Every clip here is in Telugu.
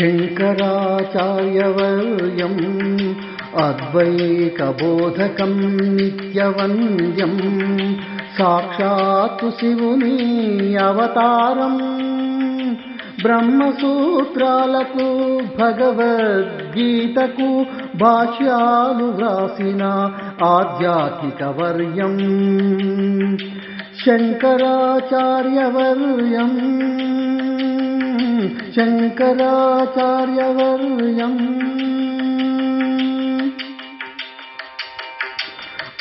శంకరాచార్యవర్యం అద్వైకబోధకం నిత్యవంద్యం సాక్షాత్తు శివుని అవతారం. బ్రహ్మసూత్రాలకు భగవద్గీతకు భాష్యాలు వ్రాసిన ఆధ్యాత్మికవర్యం. శంకరాచార్యవర్యం शङ्कराचार्यवर्यम्।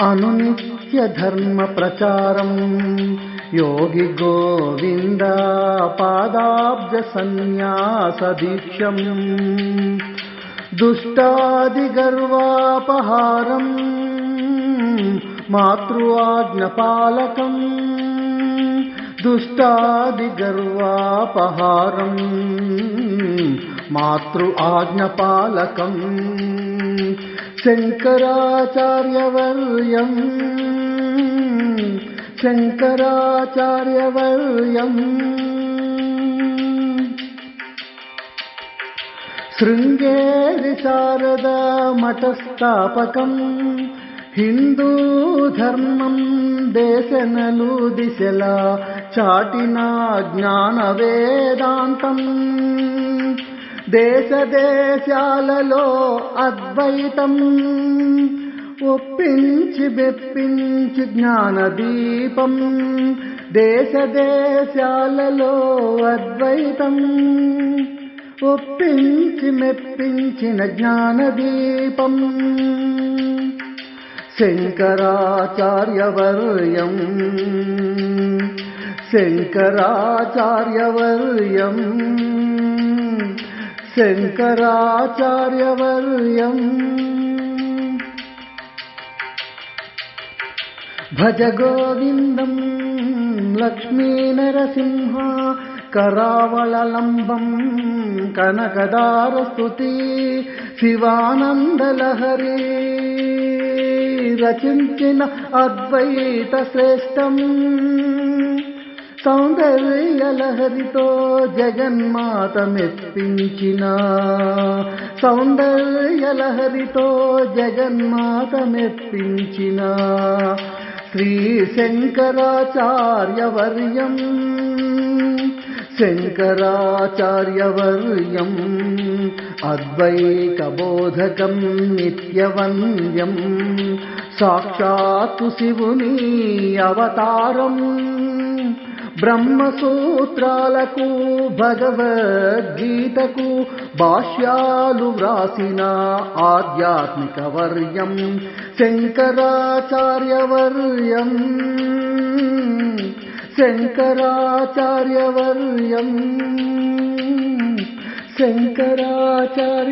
अनुनित्यधर्मप्रचारम्। योगिगोविन्दापादाब्जसन्न्यासदीक्षम् दुष्टादिगर्वापहारम्। मातृवाज्ञपालकम् గర్వాపహారం మాతృ ఆజ్ఞపాలకం శంకరాచార్యవర్యం శంకరాచార్యవర్యం శృంగేరి శారదా మఠస్థాపకం హిందూ ధర్మం దేశనలు దిశలా చాటిన జ్ఞాన వేదాంతం. దేశ దేశాలలో అద్వైతం. ఒప్పించి బెప్పించి జ్ఞానదీపం దేశ దేశాలలో అద్వైతం. ఒప్పించి మెప్పించిన జ్ఞానదీపం शङ्कराचार्यवर्यम्। शङ्कराचार्यवर्यम्। शङ्कराचार्यवर्यम्। भज गोविन्दम् लक्ष्मीनरसिंहा కరావళలంబం కనకదారస్తుతి శివానందలహరి రచించిన అద్వైత శ్రేష్టం సౌందర్యలహరితో జగన్మాత మెప్పించిన సౌందర్యలహరితో జగన్మాత మెప్పించిన శ్రీ శంకరాచార్యవర్యం శంకరాచార్యవర్యం అద్వైతబోధకం నిత్యవంద్యం సాక్షాత్తు శివుని అవతారం బ్రహ్మసూత్రాలకు భగవద్గీతకు భాష్యాలు వ్రాసిన ఆధ్యాత్మిక వర్యం శంకరాచార్యవర్యం ശങ്കരാചാര്യവര്യം ശങ്കരാചാര്യവര്യം